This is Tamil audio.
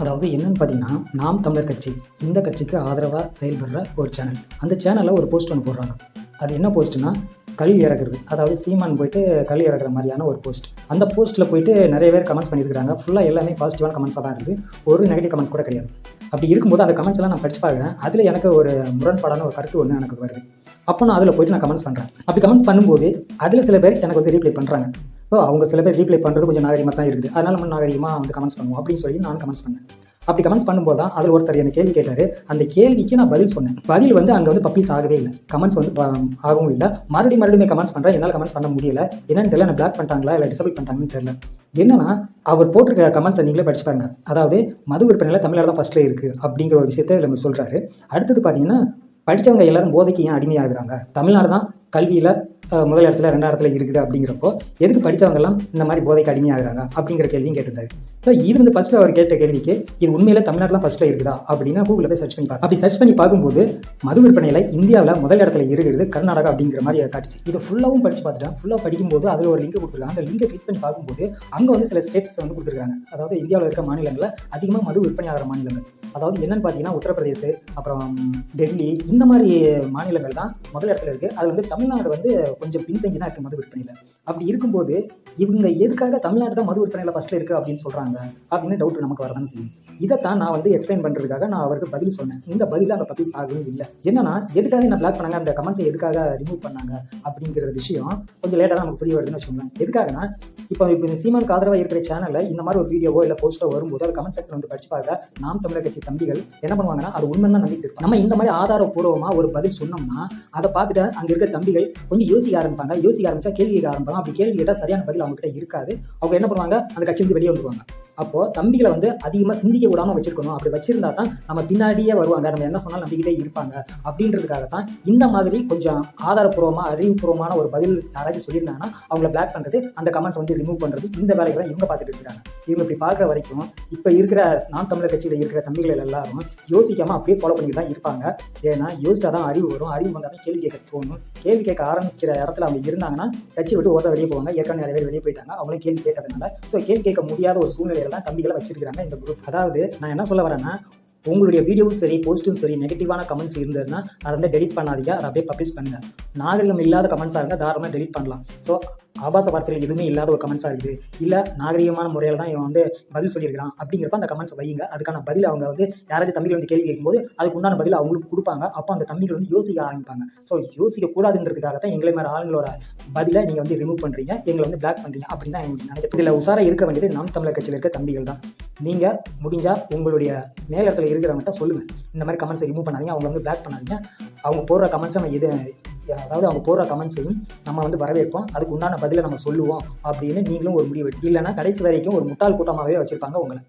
அதாவது என்னன்னு பார்த்தீங்கன்னா நாம் தமிழர் கட்சி இந்த கட்சிக்கு ஆதரவாக செயல்படுற ஒரு சேனல் அந்த சேனலில் ஒரு போஸ்ட் ஒன்று போடுறாங்க. அது என்ன போஸ்ட்னா கல் இறக்குறது அதாவது சீமான் போயிட்டு கல் இறக்குற மாதிரியான ஒரு போஸ்ட் அந்த போஸ்ட்டில் போயிட்டு நிறைய பேர் கமெண்ட்ஸ் பண்ணியிருக்காங்க ஃபுல்லாக எல்லாமே பாசிட்டிவான கமெண்ட்ஸாக தான் இருக்குது ஒரு நெகட்டிவ் கமெண்ட்ஸ் கூட கிடையாது. அப்படி இருக்கும்போது அந்த கமெண்ட்ஸ் எல்லாம் நான் படிச்சு பார்க்குறேன். அதில் எனக்கு ஒரு முரண்பாடான ஒரு கருத்து ஒன்று எனக்கு வருது. அப்போ நான் அதில் போயிட்டு நான் கமெண்ட்ஸ் பண்ணுறேன் அப்படி கமெண்ட்ஸ் பண்ணும்போது அதில் சில பேர் எனக்கு வந்து ரீப்ளை பண்ணுறாங்க அவங்க சில பேர் ரீப்ளை பண்ணுறது கொஞ்சம் நாகரிகமாக தான் இருக்குது. அதனால நம்ம நாகரிகமாக வந்து கமெண்ட்ஸ் பண்ணுவோம் அப்படின்னு சொல்லி நான் கமெண்ட்ஸ் பண்ணேன். அப்படி கமெண்ட்ஸ் பண்ணும்போது தான் அதில் ஒருத்தர் என்ன கேள்வி கேட்டார். அந்த கேள்விக்கு நான் பதில் சொன்னேன். பதில் வந்து அங்கே வந்து பப்ளிஸ் ஆகவே இல்லை. கமெண்ட்ஸ் வந்து ஆகவும் இல்லை. மறுபடியும் மறுபடியும் கமெண்ட்ஸ் பண்ணுறேன் என்னால் கமெண்ட்ஸ் பண்ண முடியல. என்னன்னு தெரியல. என்ன பிளாக் பண்ணிட்டாங்களா? இல்லை டிசபிள் பண்ணிட்டாங்கன்னு தெரியல. என்னன்னா அவர் போட்டிருக்க கமெண்ட்ஸை நீங்களே படிச்சு பாருங்க. அதாவது மது விற்பனையில் தமிழ்நாடு தான் ஃபஸ்ட்டில் இருக்குது அப்படிங்கிற ஒரு விஷயத்தை நம்ம சொல்கிறாரு அடுத்தது பார்த்தீங்கன்னா படித்தவங்க எல்லாரும் போதைக்கு ஏன் அடிமையாகிறாங்க? தமிழ்நாடு தான் கல்வியில் முதல் இடத்துல ரெண்டாம் இடத்துல இருக்குது அப்படிங்கிறப்போ எதுக்கு படித்தவங்கெல்லாம் இந்த மாதிரி போதைக்கு அடிமையாகிறாங்க அப்படிங்கிற கேள்வியும் கேட்டிருந்தாரு. ஸோ இது வந்து ஃபஸ்ட்டு அவர் கேட்ட கேள்விக்கு இது உண்மையில தமிழ்நாட்டில் ஃபஸ்ட்டில் இருக்குதா அப்படின்னா கூகுளில் போய் சர்ச் பண்ணி பார்த்து அப்படி சர்ச் பண்ணி பார்க்கும்போது மது விற்பனையில் இந்தியாவில் முதல் இடத்துல இருக்கிறது கர்நாடகா அப்படிங்கிற மாதிரி காட்டுச்சு. இது ஃபுல்லாகவும் படித்து பார்த்துட்டேன் ஃபுல்லாக படிக்கும்போது அதில் ஒரு லிங்க் கொடுத்துருக்காங்க. அந்த லிங்கை கிளிக் பண்ணி பார்க்கும்போது அங்கே வந்து சில ஸ்டேட்ஸ் வந்து கொடுத்துருக்காங்க. அதாவது இந்தியாவில் இருக்க மாநிலங்களில் அதிகமாக மது விற்பனை ஆகிற மாநிலங்கள். அதாவது என்னன்னு பார்த்தீங்கன்னா உத்தரப்பிரதேஷ் அப்புறம் டெல்லி இந்த மாதிரி மாநிலங்கள் தான் முதல் இடத்துல இருக்குது அதில் வந்து தமிழ்நாடு வந்து கொஞ்சம் பின்தங்கி தான் இருக்குது மது விற்பனையில். அப்படி இருக்கும்போது இவங்க எதுக்காக தமிழ்நாடு தான் மது விற்பனையில் ஃபஸ்ட்டில் இருக்குது அப்படின்னு சொல்கிறாங்க அப்படின்னு டவுட் நமக்கு வரதான் செய்யும். இதைத்தான் நான் வந்து எக்ஸ்பிளைன் பண்ணுறதுக்காக நான் அவருக்கு பதில் சொன்னேன். இந்த பதில் அங்கே பப்ளிஷ் ஆகவும் இல்லை. என்னன்னா எதுக்காக என்ன பிளாக் பண்ணாங்க? அந்த கமெண்ட்ஸை எதுக்காக ரிமூவ் பண்ணாங்க? அப்படிங்கிற விஷயம் கொஞ்சம் லேட்டாக தான் நமக்கு புரிய வருதுன்னு வச்சுக்கோங்களேன். எதுக்காகனா இப்போ இப்போ இந்த சீமானுக்கு ஆதரவாக இருக்கிற சேனலில் இந்த மாதிரி ஒரு வீடியோவோ இல்லை போஸ்ட்டோ வரும்போது அது கமெண்ட் செக்ஷன் வந்து படிச்சு பார்க்க நாம் தமிழர் கட்சி தம்பிகள் என்ன பண்ணுவாங்கன்னா அது உண்மை தான் நம்பிட்டு இருப்பாங்க. நம்ம இந்த மாதிரி ஆதாரப்பூர்வமாக ஒரு பதில் சொன்னோம்னா அதை பார்த்துட்டு அங்கே இருக்க தம்பிகள் கொஞ்சம் யோசிக்க ஆரம்பிப்பாங்க. யோசிக்க ஆரம்பிச்சா கேள்வி கேட்க ஆரம்பிப்பாங்க. அப்படி கேள்வி கேட்டால் சரியான பதில் அவங்க கிட்ட இருக்காது. அவங்க என்ன பண்ணுவாங்க? அந்த கட்சியிலிருந்து வெளியே வந்துருவாங்க. அப்போ தம்பிகளை வந்து அதிகமாக சிந்திக்க விடாம வச்சிருக்கணும். அப்படி வச்சிருந்தா தான் நம்ம பின்னாடியே வருவாங்க. நம்ம என்ன சொன்னாலும் நம்பிக்கிட்டே இருப்பாங்க. அப்படின்றதுக்காக தான் இந்த மாதிரி கொஞ்சம் ஆதாரப்பூர்வமாக அறிவுபூர்வமான ஒரு பதில் யாராச்சும் சொல்லியிருந்தாங்கன்னா அவங்கள பிளாக் பண்ணுறது அந்த கமெண்ட்ஸ் வந்து ரிமூவ் பண்ணுறது இந்த வேலைகளை இவங்க பார்த்துட்டு இருக்காங்க. இவங்க இப்படி பார்க்குற வரைக்கும் இப்போ இருக்கிற நான் தமிழர் கட்சியில் இருக்கிற தம்பிகள் எல்லாரும் யோசிக்காம அப்படியே ஃபாலோ பண்ணிட்டு தான் இருப்பாங்க. ஏன்னா யோசிச்சா தான் அறிவு வரும். அறிவு வந்தால் தான் கேள்வி கேட்க தோணும். கேள்வி கேட்க ஆரம்பிக்கிற இடத்துல அவங்க இருந்தாங்கன்னா கட்சி விட்டு ஒருத்தர் வெளியே போவாங்க. ஏற்கனவே நிறைய பேர் வெளியே போயிட்டாங்க. அவங்களும் கேள்வி கேட்டதுனால. ஸோ கேள்வி கேட்க முடியாத ஒரு சூழ்நிலையில தான் தம்பிகளை வச்சிருக்காங்க இந்த குரூப் அதாவது நான் என்ன சொல்ல வரேன்னா உங்களுடைய வீடியோவும் சரி போஸ்ட்டும் சரி நெகட்டிவான கமெண்ட்ஸ் இருந்ததுன்னா அதை வந்து டெலிட் பண்ணாதீங்க. அதை அப்படியே பப்ளிஷ் பண்ணுங்க. நாகரிகம் இல்லாத கமெண்ட்ஸாக இருந்தால் தாராளமாக டெலிட் பண்ணலாம். ஸோ ஆபாச வார்த்தைகள் எதுவுமே இல்லாத ஒரு கமெண்ட்ஸாக இருக்குது. இல்லை நாகரிகமான முறையில் தான் இவன் வந்து பதில் சொல்லியிருக்கிறான். அப்படிங்கிறப்ப அந்த கமெண்ட்ஸ் வைங்க அதுக்கான பதில் அவங்க வந்து யாராச்சும் தம்பிகள் வந்து கேள்வி கேட்கும்போது அதுக்கு உண்டான பதில் அவங்களுக்கு கொடுப்பாங்க. அப்போ அந்த தம்பிகள் வந்து யோசிக்க ஆரம்பிப்பாங்க. ஸோ யோசிக்கக்கூடாதுன்றதுக்காக தான் எங்களை மாதிரி ஆளுங்களோட பதிலை நீங்கள் வந்து ரிமூவ் பண்ணுறீங்க எங்களை வந்து பிளாக் பண்ணுறீங்க அப்படின்னு தான் எனக்கு நினைக்கிறேன் இதில் உசாராக இருக்க வேண்டியது நாம் தமிழர் கட்சியில் இருக்க தம்பிகள் தான். நீங்கள் முடிஞ்சால் உங்களுடைய மேலத்தில் இருக்கிறவங்கள்ட்ட சொல்லுங்கள் இந்த மாதிரி கமெண்ட்ஸை ரிமூவ் பண்ணாதீங்க. அவங்க வந்து பிளாக் பண்ணாதீங்க. அவங்க போடுற கமெண்ட்ஸை நம்ம எது அதாவது அவங்க போடுற கமெண்ட்ஸையும் நம்ம வந்து வரவேற்போம். அதுக்கு உண்டான பதிலை நம்ம சொல்லுவோம் அப்படின்னு நீங்களும் ஒரு முடிவு இல்லைன்னா கடைசி வரைக்கும் ஒரு முட்டாள் கூட்டமாகவே வச்சுருப்பாங்க உங்களை.